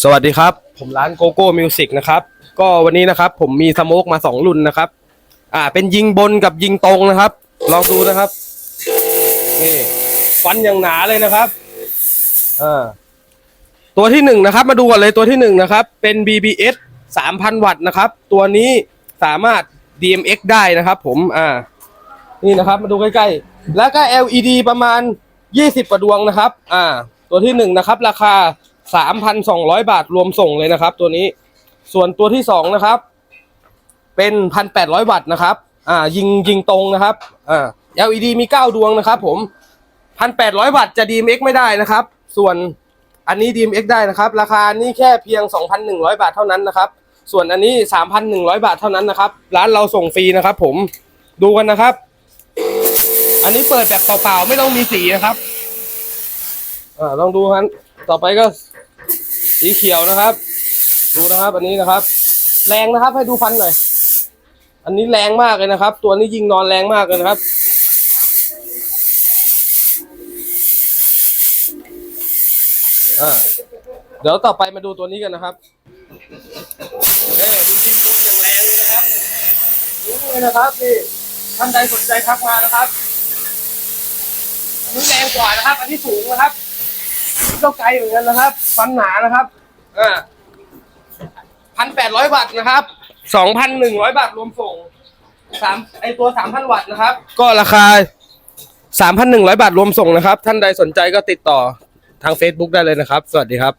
สวัสดีครับ ผมร้านโกโก้มิวสิกนะครับ ก็วันนี้นะครับ ผมมีสโมกมาสองรุ่นนะครับ อ่า เป็นยิงบนกับยิงตรงนะครับ ลองดูนะครับ นี่ฟันอย่างหนาเลยนะครับ อ่า ตัวที่หนึ่งนะครับ มาดูก่อนเลยตัวที่หนึ่งนะครับ เป็น BBS 3,000วัตต์นะครับ ตัวนี้สามารถ DMX ได้นะครับ ผม อ่า นี่นะครับ มาดูใกล้ๆ แล้วก็ LED ประมาณ20กว่าดวงนะครับ อ่า ตัวที่หนึ่งนะครับ ราคา 3,200บาทรวมส่งเลยนะครับ ตัวนี้ ส่วนตัวที่สองนะครับ เป็น1,800วัตต์นะครับ อ่า ยิงยิงตรงนะครับ อ่า LED มี9ดวงนะครับ ผม1,800วัตต์จะ DMX ไม่ได้นะครับ ส่วนอันนี้ DMX ได้นะครับ ราคานี้แค่เพียง2,100บาทเท่านั้นนะครับ ส่วนอันนี้3,100บาทเท่านั้นนะครับ ร้านเราส่งฟรีนะครับ ผม ดูกันนะครับ อันนี้เปิดแบบเปล่าๆไม่ต้องมีสีนะครับ อ่า ลองดูครับต่อไปก็ สีเขียวนะครับ ดูนะครับอันนี้นะครับ แรงนะครับ ให้ดูฟันหน่อย อันนี้แรงมากเลยนะครับ ตัวนี้ยิงนอนแรงมากเลยนะครับ อ่า เดี๋ยวต่อไปมาดูตัวนี้กันนะครับเอ้ดูยิงบนอย่างแรงเลยนะครับดูเลยนะครับนี่ท่านใดสนใจทักมานะครับอันนี้แรงกว่านะครับ อันนี้สูงนะครับ ก็ไกลเหมือนกันนะครับ ฟันหนานะครับอ่าพันแปดร้อยวัตต์นะครับสองพันหนึ่งร้อยบาทรวมส่งสามไอตัวสามพันวัตต์นะครับ ก็ราคาสามพันหนึ่งร้อยบาทรวมส่งนะครับ ท่านใดสนใจก็ติดต่อทาง Facebook ได้เลยนะครับ สวัสดีครับ